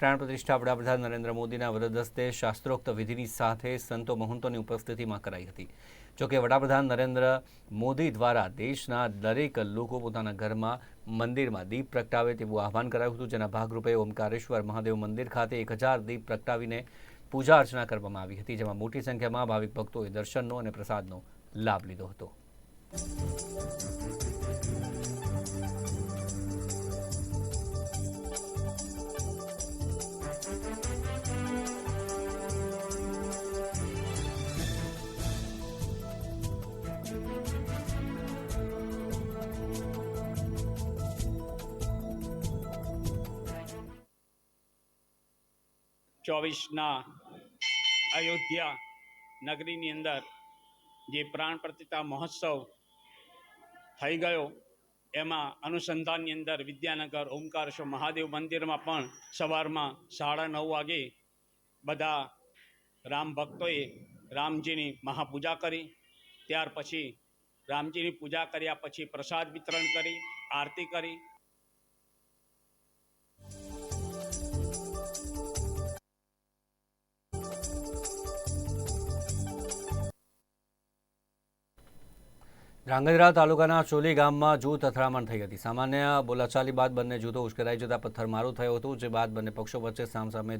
પ્રાણ પ્રતિષ્ઠા વડાપ્રધાન નરેન્દ્ર મોદીના વરદસ્તે શાસ્ત્રોક્ત વિધિની સાથે સંતો મહંતોની ઉપસ્થિતિમાં કરાઈ હતી. જોકે વડાપ્રધાન નરેન્દ્ર મોદી દ્વારા દેશના દરેક લોકો પોતાના ઘરમાં મંદિરમાં દીપ પ્રગટાવે તેવું આહવાન કરાયું હતું, જેના ભાગરૂપે ઓમકારેશ્વર મહાદેવ મંદિર ખાતે એક હજાર દીપ પ્રગટાવીને પૂજા અર્ચના કરવામાં આવી હતી, જેમાં મોટી સંખ્યામાં ભાવિક ભક્તોએ દર્શનનો અને પ્રસાદનો લાભ લીધો હતો. ચોવીસના અયોધ્યા નગરીની અંદર જે પ્રાણ પ્રતિતા મહોત્સવ થઈ ગયો, એમાં અનુસંધાનની અંદર વિદ્યાનગર ઓમકારેશ્વર મહાદેવ મંદિરમાં પણ સવારમાં સાડા નવ વાગે બધા રામ ભક્તોએ રામજીની મહાપૂજા કરી. ત્યાર પછી રામજીની પૂજા કર્યા પછી પ્રસાદ વિતરણ કરી, આરતી કરી. ધ્રાંગધ્રા તાલુકાના ચોલી ગામમાં જૂથ અથડામણ થઈ હતી. સામાન્ય બોલાચાલી બાદ બંને જૂથો ઉશ્કેરાઈ જતા પથ્થરમારો થયો હતો, જે બાદ બંને પક્ષો વચ્ચે સામસામે